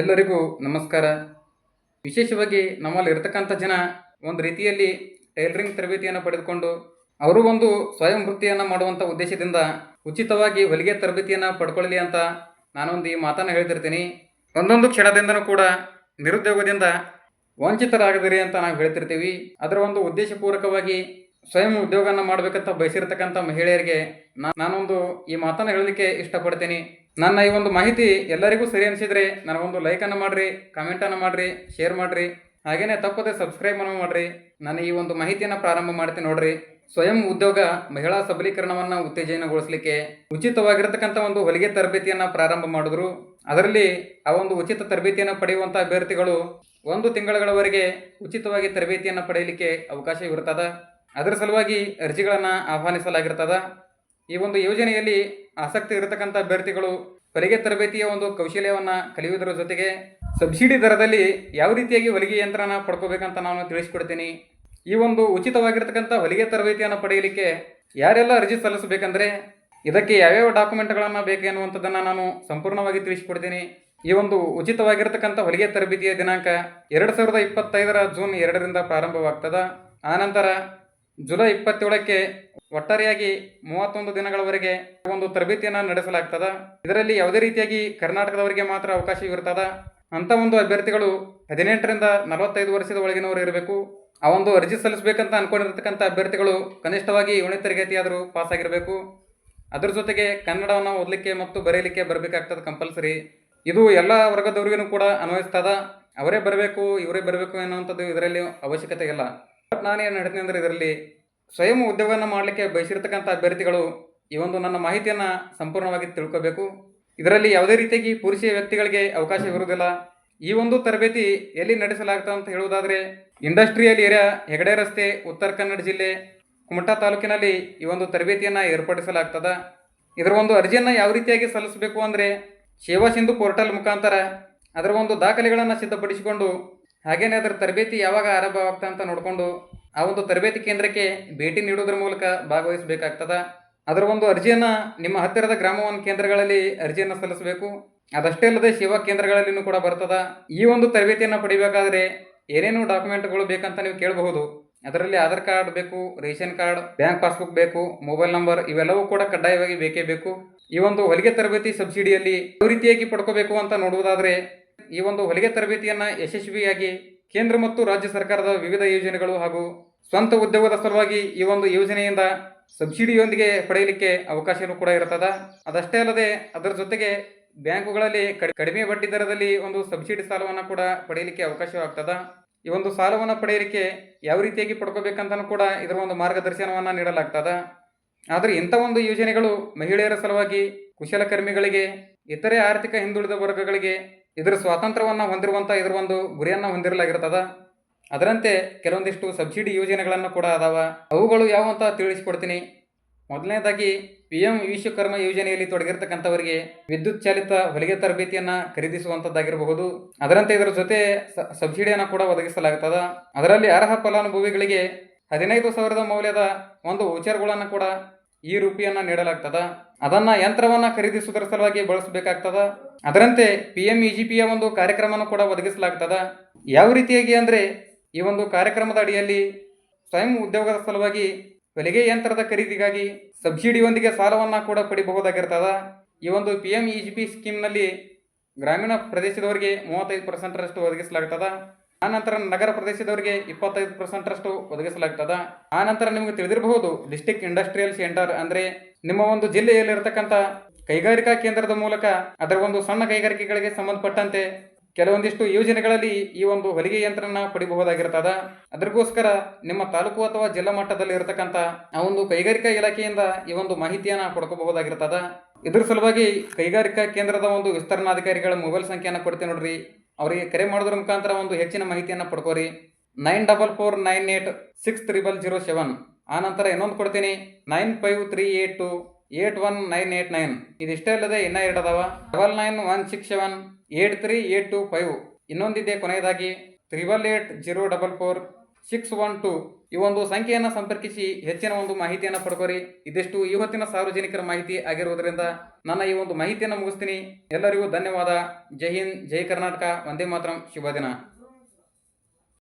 ಎಲ್ಲರಿಗೂ ನಮಸ್ಕಾರ. ವಿಶೇಷವಾಗಿ ನಮ್ಮಲ್ಲಿ ಇರತಕ್ಕಂಥ ಜನ ಒಂದು ರೀತಿಯಲ್ಲಿ ಟೈಲರಿಂಗ್ ತರಬೇತಿಯನ್ನು ಪಡೆದುಕೊಂಡು ಅವರು ಒಂದು ಸ್ವಯಂ ವೃತ್ತಿಯನ್ನು ಮಾಡುವಂಥ ಉದ್ದೇಶದಿಂದ ಉಚಿತವಾಗಿ ಹೊಲಿಗೆ ತರಬೇತಿಯನ್ನು ಪಡ್ಕೊಳ್ಳಲಿ ಅಂತ ನಾನೊಂದು ಈ ಮಾತನ್ನು ಹೇಳ್ತಿರ್ತೀನಿ ಒಂದೊಂದು ಕ್ಷಣದಿಂದನೂ ಕೂಡ ನಿರುದ್ಯೋಗದಿಂದ ವಂಚಿತರಾಗದಿರಿ ಅಂತ ನಾವು ಹೇಳ್ತಿರ್ತೀವಿ. ಅದರ ಒಂದು ಉದ್ದೇಶಪೂರ್ವಕವಾಗಿ ಸ್ವಯಂ ಉದ್ಯೋಗನ ಮಾಡಬೇಕಂತ ಬಯಸಿರ್ತಕ್ಕಂಥ ಮಹಿಳೆಯರಿಗೆ ನಾನೊಂದು ಈ ಮಾತನ್ನು ಹೇಳಲಿಕ್ಕೆ ಇಷ್ಟಪಡ್ತೀನಿ. ನನ್ನ ಈ ಒಂದು ಮಾಹಿತಿ ಎಲ್ಲರಿಗೂ ಸರಿ ಅನಿಸಿದರೆ ನನಗೊಂದು ಲೈಕನ್ನು ಮಾಡಿರಿ, ಕಮೆಂಟನ್ನು ಮಾಡಿರಿ, ಶೇರ್ ಮಾಡಿರಿ. ಹಾಗೆಯೇ ತಪ್ಪದೆ ಸಬ್ಸ್ಕ್ರೈಬ್ ಅನ್ನು ಮಾಡಿರಿ. ನಾನು ಈ ಒಂದು ಮಾಹಿತಿಯನ್ನು ಪ್ರಾರಂಭ ಮಾಡ್ತೀನಿ ನೋಡ್ರಿ. ಸ್ವಯಂ ಉದ್ಯೋಗ ಮಹಿಳಾ ಸಬಲೀಕರಣವನ್ನು ಉತ್ತೇಜನಗೊಳಿಸಲಿಕ್ಕೆ ಉಚಿತವಾಗಿರತಕ್ಕಂಥ ಒಂದು ಹೊಲಿಗೆ ತರಬೇತಿಯನ್ನು ಪ್ರಾರಂಭ ಮಾಡಿದ್ರು. ಅದರಲ್ಲಿ ಆ ಒಂದು ಉಚಿತ ತರಬೇತಿಯನ್ನು ಪಡೆಯುವಂಥ ಅಭ್ಯರ್ಥಿಗಳು ಒಂದು ತಿಂಗಳಗಳವರೆಗೆ ಉಚಿತವಾಗಿ ತರಬೇತಿಯನ್ನು ಪಡೆಯಲಿಕ್ಕೆ ಅವಕಾಶವಿರುತ್ತದೆ ಅದರ ಸಲುವಾಗಿ ಅರ್ಜಿಗಳನ್ನು ಆಹ್ವಾನಿಸಲಾಗಿರ್ತದ. ಈ ಒಂದು ಯೋಜನೆಯಲ್ಲಿ ಆಸಕ್ತಿ ಇರತಕ್ಕಂಥ ಅಭ್ಯರ್ಥಿಗಳು ಹೊಲಿಗೆ ತರಬೇತಿಯ ಒಂದು ಕೌಶಲ್ಯವನ್ನು ಕಲಿಯುವುದರ ಜೊತೆಗೆ ಸಬ್ಸಿಡಿ ದರದಲ್ಲಿ ಯಾವ ರೀತಿಯಾಗಿ ಹೊಲಿಗೆ ಯಂತ್ರನ ಪಡ್ಕೋಬೇಕಂತ ನಾನು ತಿಳಿಸ್ಕೊಡ್ತೀನಿ. ಈ ಒಂದು ಉಚಿತವಾಗಿರ್ತಕ್ಕಂಥ ಹೊಲಿಗೆ ತರಬೇತಿಯನ್ನು ಪಡೆಯಲಿಕ್ಕೆ ಯಾರೆಲ್ಲ ಅರ್ಜಿ ಸಲ್ಲಿಸಬೇಕಂದ್ರೆ ಇದಕ್ಕೆ ಯಾವ್ಯಾವ ಡಾಕ್ಯುಮೆಂಟ್ಗಳನ್ನು ಬೇಕು ಎನ್ನುವಂಥದ್ದನ್ನು ನಾನು ಸಂಪೂರ್ಣವಾಗಿ ತಿಳಿಸ್ಕೊಡ್ತೀನಿ. ಈ ಒಂದು ಉಚಿತವಾಗಿರತಕ್ಕಂಥ ಹೊಲಿಗೆ ತರಬೇತಿಯ ದಿನಾಂಕ ಎರಡು ಸಾವಿರದ ಇಪ್ಪತ್ತೈದರ ಜೂನ್ ಎರಡರಿಂದ ಪ್ರಾರಂಭವಾಗ್ತದ. ಆನಂತರ ಜುಲೈ ಇಪ್ಪತ್ತೇಳಕ್ಕೆ ಒಟ್ಟಾರೆಯಾಗಿ ಮೂವತ್ತೊಂದು ದಿನಗಳವರೆಗೆ ಒಂದು ತರಬೇತಿಯನ್ನು ನಡೆಸಲಾಗ್ತದ. ಇದರಲ್ಲಿ ಯಾವುದೇ ರೀತಿಯಾಗಿ ಕರ್ನಾಟಕದವರಿಗೆ ಮಾತ್ರ ಅವಕಾಶವಿರ್ತದ ಅಂತ ಒಂದು ಅಭ್ಯರ್ಥಿಗಳು ಹದಿನೆಂಟರಿಂದ ನಲವತ್ತೈದು ವರ್ಷದ ಒಳಗಿನವರು ಇರಬೇಕು. ಆ ಒಂದು ಅರ್ಜಿ ಸಲ್ಲಿಸಬೇಕಂತ ಅನ್ಕೊಂಡಿರ್ತಕ್ಕಂಥ ಅಭ್ಯರ್ಥಿಗಳು ಕನಿಷ್ಠವಾಗಿ ಏಳನೇ ತರಗತಿಯಾದರೂ ಪಾಸ್ ಆಗಿರಬೇಕು. ಅದರ ಜೊತೆಗೆ ಕನ್ನಡವನ್ನು ಓದಲಿಕ್ಕೆ ಮತ್ತು ಬರೆಯಲಿಕ್ಕೆ ಬರಬೇಕಾಗ್ತದೆ ಕಂಪಲ್ಸರಿ ಇದು ಎಲ್ಲ ವರ್ಗದವ್ರಿಗೂ ಕೂಡ ಅನ್ವಯಿಸ್ತದ. ಅವರೇ ಬರಬೇಕು, ಇವರೇ ಬರಬೇಕು ಎನ್ನುವಂಥದ್ದು ಇದರಲ್ಲಿ ಅವಶ್ಯಕತೆ ಇಲ್ಲ. ನಾನೇನು ಹೇಳ್ತೀನಿ ಅಂದರೆ ಇದರಲ್ಲಿ ಸ್ವಯಂ ಉದ್ಯೋಗವನ್ನು ಮಾಡಲಿಕ್ಕೆ ಬಯಸಿರ್ತಕ್ಕಂಥ ಅಭ್ಯರ್ಥಿಗಳು ಈ ಒಂದು ನನ್ನ ಮಾಹಿತಿಯನ್ನು ಸಂಪೂರ್ಣವಾಗಿ ತಿಳ್ಕೋಬೇಕು. ಇದರಲ್ಲಿ ಯಾವುದೇ ರೀತಿಯಾಗಿ ಪುರುಷ ವ್ಯಕ್ತಿಗಳಿಗೆ ಅವಕಾಶ ಇರುವುದಿಲ್ಲ. ಈ ಒಂದು ತರಬೇತಿ ಎಲ್ಲಿ ನಡೆಸಲಾಗ್ತದೆ ಅಂತ ಹೇಳುವುದಾದರೆ ಇಂಡಸ್ಟ್ರಿಯಲ್ ಏರಿಯಾ ಹೆಗಡೆ ರಸ್ತೆ, ಉತ್ತರ ಕನ್ನಡ ಜಿಲ್ಲೆ, ಕುಮಟಾ ತಾಲೂಕಿನಲ್ಲಿ ಈ ಒಂದು ತರಬೇತಿಯನ್ನು ಏರ್ಪಡಿಸಲಾಗ್ತದೆ. ಇದರ ಒಂದು ಅರ್ಜಿಯನ್ನು ಯಾವ ರೀತಿಯಾಗಿ ಸಲ್ಲಿಸಬೇಕು ಅಂದರೆ ಸೇವಾ ಸಿಂಧು ಪೋರ್ಟಲ್ ಮುಖಾಂತರ ಅದರ ಒಂದು ದಾಖಲೆಗಳನ್ನು ಸಿದ್ಧಪಡಿಸಿಕೊಂಡು ಹಾಗೇನೇ ಅದರ ತರಬೇತಿ ಯಾವಾಗ ಆರಂಭವಾಗ್ತಾ ಅಂತ ನೋಡಿಕೊಂಡು ಆ ಒಂದು ತರಬೇತಿ ಕೇಂದ್ರಕ್ಕೆ ಭೇಟಿ ನೀಡುವುದರ ಮೂಲಕ ಭಾಗವಹಿಸಬೇಕಾಗ್ತದ. ಅದರ ಒಂದು ಅರ್ಜಿಯನ್ನು ನಿಮ್ಮ ಹತ್ತಿರದ ಗ್ರಾಮ ಒನ್ ಕೇಂದ್ರಗಳಲ್ಲಿ ಅರ್ಜಿಯನ್ನು ಸಲ್ಲಿಸಬೇಕು. ಅದಷ್ಟೇ ಅಲ್ಲದೆ ಸೇವಾ ಕೇಂದ್ರಗಳಲ್ಲಿನೂ ಕೂಡ ಬರ್ತದ. ಈ ಒಂದು ತರಬೇತಿಯನ್ನು ಪಡಿಬೇಕಾದ್ರೆ ಏನೇನು ಡಾಕ್ಯುಮೆಂಟ್ಗಳು ಬೇಕಂತ ನೀವು ಕೇಳಬಹುದು. ಅದರಲ್ಲಿ ಆಧಾರ್ ಕಾರ್ಡ್ ಬೇಕು, ರೇಷನ್ ಕಾರ್ಡ್, ಬ್ಯಾಂಕ್ ಪಾಸ್ಬುಕ್ ಬೇಕು, ಮೊಬೈಲ್ ನಂಬರ್ ಇವೆಲ್ಲವೂ ಕೂಡ ಕಡ್ಡಾಯವಾಗಿ ಬೇಕೇ ಬೇಕು. ಈ ಒಂದು ಹೊಲಿಗೆ ತರಬೇತಿ ಸಬ್ಸಿಡಿಯಲ್ಲಿ ಯಾವ ರೀತಿಯಾಗಿ ಪಡ್ಕೋಬೇಕು ಅಂತ ನೋಡುವುದಾದ್ರೆ ಈ ಒಂದು ಹೊಲಿಗೆ ತರಬೇತಿಯನ್ನು ಯಶಸ್ವಿಯಾಗಿ ಕೇಂದ್ರ ಮತ್ತು ರಾಜ್ಯ ಸರ್ಕಾರದ ವಿವಿಧ ಯೋಜನೆಗಳು ಹಾಗೂ ಸ್ವಂತ ಉದ್ಯೋಗದ ಸಲುವಾಗಿ ಈ ಒಂದು ಯೋಜನೆಯಿಂದ ಸಬ್ಸಿಡಿಯೊಂದಿಗೆ ಪಡೆಯಲಿಕ್ಕೆ ಅವಕಾಶವೂ ಕೂಡ ಇರ್ತದೆ ಅದಷ್ಟೇ ಅಲ್ಲದೆ ಅದರ ಜೊತೆಗೆ ಬ್ಯಾಂಕುಗಳಲ್ಲಿ ಕಡಿಮೆ ಬಡ್ಡಿ ದರದಲ್ಲಿ ಒಂದು ಸಬ್ಸಿಡಿ ಸಾಲವನ್ನು ಕೂಡ ಪಡೆಯಲಿಕ್ಕೆ ಅವಕಾಶವಾಗ್ತದ ಈ ಒಂದು ಸಾಲವನ್ನು ಪಡೆಯಲಿಕ್ಕೆ ಯಾವ ರೀತಿಯಾಗಿ ಪಡ್ಕೋಬೇಕಂತಲೂ ಕೂಡ ಇದರ ಒಂದು ಮಾರ್ಗದರ್ಶನವನ್ನು ನೀಡಲಾಗ್ತದೆ. ಆದರೆ ಇಂಥ ಒಂದು ಯೋಜನೆಗಳು ಮಹಿಳೆಯರ ಸಲುವಾಗಿ ಕುಶಲಕರ್ಮಿಗಳಿಗೆ, ಇತರೆ ಆರ್ಥಿಕ ಹಿಂದುಳಿದ ವರ್ಗಗಳಿಗೆ ಇದರ ಸ್ವಾತಂತ್ರ್ಯವನ್ನು ಹೊಂದಿರುವಂಥ ಇದರ ಒಂದು ಗುರಿಯನ್ನು ಹೊಂದಿರಲಾಗಿರ್ತದ. ಅದರಂತೆ ಕೆಲವೊಂದಿಷ್ಟು ಸಬ್ಸಿಡಿ ಯೋಜನೆಗಳನ್ನು ಕೂಡ ಅದಾವ. ಅವುಗಳು ಯಾವ ಅಂತ ತಿಳಿಸಿಕೊಡ್ತೀನಿ. ಮೊದಲನೇದಾಗಿ ಪಿ ಎಂ ವಿಶ್ವಕರ್ಮ ಯೋಜನೆಯಲ್ಲಿ ತೊಡಗಿರ್ತಕ್ಕಂಥವರಿಗೆ ವಿದ್ಯುತ್ ಚಾಲಿತ ಹೊಲಿಗೆ ತರಬೇತಿಯನ್ನು ಖರೀದಿಸುವಂಥದ್ದಾಗಿರಬಹುದು ಅದರಂತೆ ಇದರ ಜೊತೆ ಸಬ್ಸಿಡಿಯನ್ನು ಕೂಡ ಒದಗಿಸಲಾಗುತ್ತದೆ ಅದರಲ್ಲಿ ಅರ್ಹ ಫಲಾನುಭವಿಗಳಿಗೆ ಹದಿನೈದು ಸಾವಿರದ ಮೌಲ್ಯದ ಒಂದು ವೋಚರ್ಗಳನ್ನು ಕೂಡ ಈ ರೂಪಿಯನ್ನ ನೀಡಲಾಗ್ತದ? ಅದನ್ನ ಯಂತ್ರವನ್ನ ಖರೀದಿಸುವುದರ ಸಲುವಾಗಿ ಬಳಸಬೇಕಾಗ್ತದ? ಅದರಂತೆ ಪಿ ಎಂ ಇ ಜಿ ಪಿಯ ಒಂದು ಕಾರ್ಯಕ್ರಮವನ್ನು ಕೂಡ ಒದಗಿಸಲಾಗ್ತದ? ಯಾವ ರೀತಿಯಾಗಿ ಅಂದ್ರೆ ಈ ಒಂದು ಕಾರ್ಯಕ್ರಮದ ಅಡಿಯಲ್ಲಿ ಸ್ವಯಂ ಉದ್ಯೋಗದ ಸಲುವಾಗಿ ಹೊಲಿಗೆ ಯಂತ್ರದ ಖರೀದಿಗಾಗಿ ಸಬ್ಸಿಡಿಯೊಂದಿಗೆ ಸಾಲವನ್ನ ಕೂಡ ಪಡಿಬಹುದಾಗಿರ್ತದ? ಈ ಒಂದು P M E G P ಸ್ಕೀಮ್ನಲ್ಲಿ ಗ್ರಾಮೀಣ ಪ್ರದೇಶದವರಿಗೆ ಮೂವತ್ತೈದು ಪರ್ಸೆಂಟರಷ್ಟು ಒದಗಿಸಲಾಗ್ತದ? ಆನಂತರ ನಗರ ಪ್ರದೇಶದವರಿಗೆ ಇಪ್ಪತ್ತೈದು ಪರ್ಸೆಂಟರಷ್ಟು ಒದಗಿಸಲಾಗ್ತದ. ಆನಂತರ ನಿಮಗೆ ತಿಳಿದಿರಬಹುದು, ಡಿಸ್ಟಿಕ್ ಇಂಡಸ್ಟ್ರಿಯಲ್ ಸೆಂಟರ್ ಅಂದ್ರೆ ನಿಮ್ಮ ಒಂದು ಜಿಲ್ಲೆಯಲ್ಲಿರತಕ್ಕಂಥ ಕೈಗಾರಿಕಾ ಕೇಂದ್ರದ ಮೂಲಕ ಅದರ ಒಂದು ಸಣ್ಣ ಕೈಗಾರಿಕೆಗಳಿಗೆ ಸಂಬಂಧಪಟ್ಟಂತೆ ಕೆಲವೊಂದಿಷ್ಟು ಯೋಜನೆಗಳಲ್ಲಿ ಈ ಒಂದು ಹೊಲಿಗೆ ಯಂತ್ರನ ಪಡಿಬಹುದಾಗಿರ್ತದ. ಅದಕ್ಕೋಸ್ಕರ ನಿಮ್ಮ ತಾಲೂಕು ಅಥವಾ ಜಿಲ್ಲಾ ಮಟ್ಟದಲ್ಲಿ ಇರತಕ್ಕಂಥ ಆ ಒಂದು ಕೈಗಾರಿಕಾ ಇಲಾಖೆಯಿಂದ ಈ ಒಂದು ಮಾಹಿತಿಯನ್ನ ಪಡ್ಕೋಬಹುದಾಗಿರ್ತದ. ಇದ್ರ ಸಲುವಾಗಿ ಕೈಗಾರಿಕಾ ಕೇಂದ್ರದ ಒಂದು ವಿಸ್ತರಣಾಧಿಕಾರಿಗಳ ಮೊಬೈಲ್ ಸಂಖ್ಯೆಯನ್ನು ಕೊಡ್ತೀನಿ ನೋಡ್ರಿ. ಅವರಿಗೆ ಕರೆ ಮಾಡೋದ್ರ ಮುಖಾಂತರ ಒಂದು ಹೆಚ್ಚಿನ ಮಾಹಿತಿಯನ್ನು ಪಡ್ಕೋರಿ. Nine double four nine eight six triple zero seven. ಆ ನಂತರ ಇನ್ನೊಂದು ಕೊಡ್ತೀನಿ. Nine five three eight two eight one nine eight nine. ಇದಿಷ್ಟೇ ಅಲ್ಲದೆ ಇನ್ನ ಎರಡು ಅದಾವ. Double nine one six seven, eight three eight two five. ಇನ್ನೊಂದಿದೆ ಕೊನೆಯದಾಗಿ. Triple eight zero double four six one two ಈ ಒಂದು ಸಂಖ್ಯೆಯನ್ನು ಸಂಪರ್ಕಿಸಿ ಹೆಚ್ಚಿನ ಒಂದು ಮಾಹಿತಿಯನ್ನು ಪಡ್ಕೋರಿ. ಇದಿಷ್ಟು ಇವತ್ತಿನ ಸಾರ್ವಜನಿಕರ ಮಾಹಿತಿ ಆಗಿರುವುದರಿಂದ ನನ್ನ ಈ ಒಂದು ಮಾಹಿತಿಯನ್ನು ಮುಗಿಸ್ತೀನಿ. ಎಲ್ಲರಿಗೂ ಧನ್ಯವಾದ. ಜೈ ಹಿಂದ್, ಜೈ ಕರ್ನಾಟಕ. ವಂದೇ ಮಾತರಂ. ಶುಭ ದಿನ.